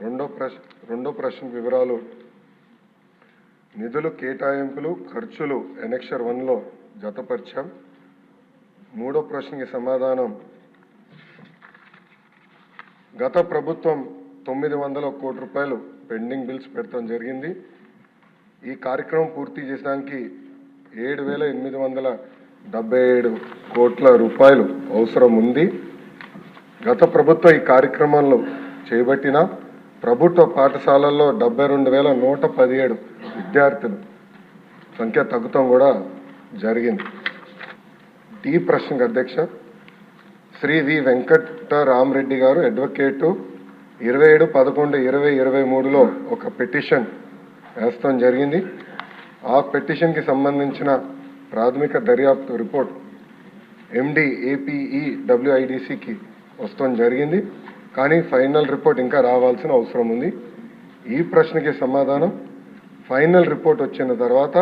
రెండో ప్రశ్న రెండో ప్రశ్న వివరాలు. నిధులు కేటాయింపులు ఖర్చులు ఎనెక్షర్ వన్లో జతపరిచాం. మూడో ప్రశ్నకి సమాధానం. గత ప్రభుత్వం తొమ్మిది వందల కోటి రూపాయలు పెండింగ్ బిల్స్ పెట్టడం జరిగింది. ఈ కార్యక్రమం పూర్తి చేసడానికి ఏడు వేల ఎనిమిది వందల డెబ్బై ఏడు కోట్ల రూపాయలు అవసరం ఉంది. గత ప్రభుత్వం ఈ కార్యక్రమంలో చేపట్టిన ప్రభుత్వ పాఠశాలల్లో డెబ్బై రెండు వేల నూట పదిహేడు విద్యార్థులు సంఖ్య తగ్గుతాం కూడా జరిగింది. డి ప్రశ్నకు అధ్యక్ష శ్రీ వి వెంకటరామరెడ్డి గారు అడ్వకేటు ఇరవై ఏడు పదకొండు ఇరవై ఇరవై మూడులో ఒక పిటిషన్ వేస్తాం జరిగింది. ఆ పిటిషన్కి సంబంధించిన ప్రాథమిక దర్యాప్తు రిపోర్ట్ ఎండి ఏపీఈ డబ్ల్యూఐడిసికి వస్తాం జరిగింది. కానీ ఫైనల్ రిపోర్ట్ ఇంకా రావాల్సిన అవసరం ఉంది. ఈ ప్రశ్నకి సమాధానం ఫైనల్ రిపోర్ట్ వచ్చిన తర్వాత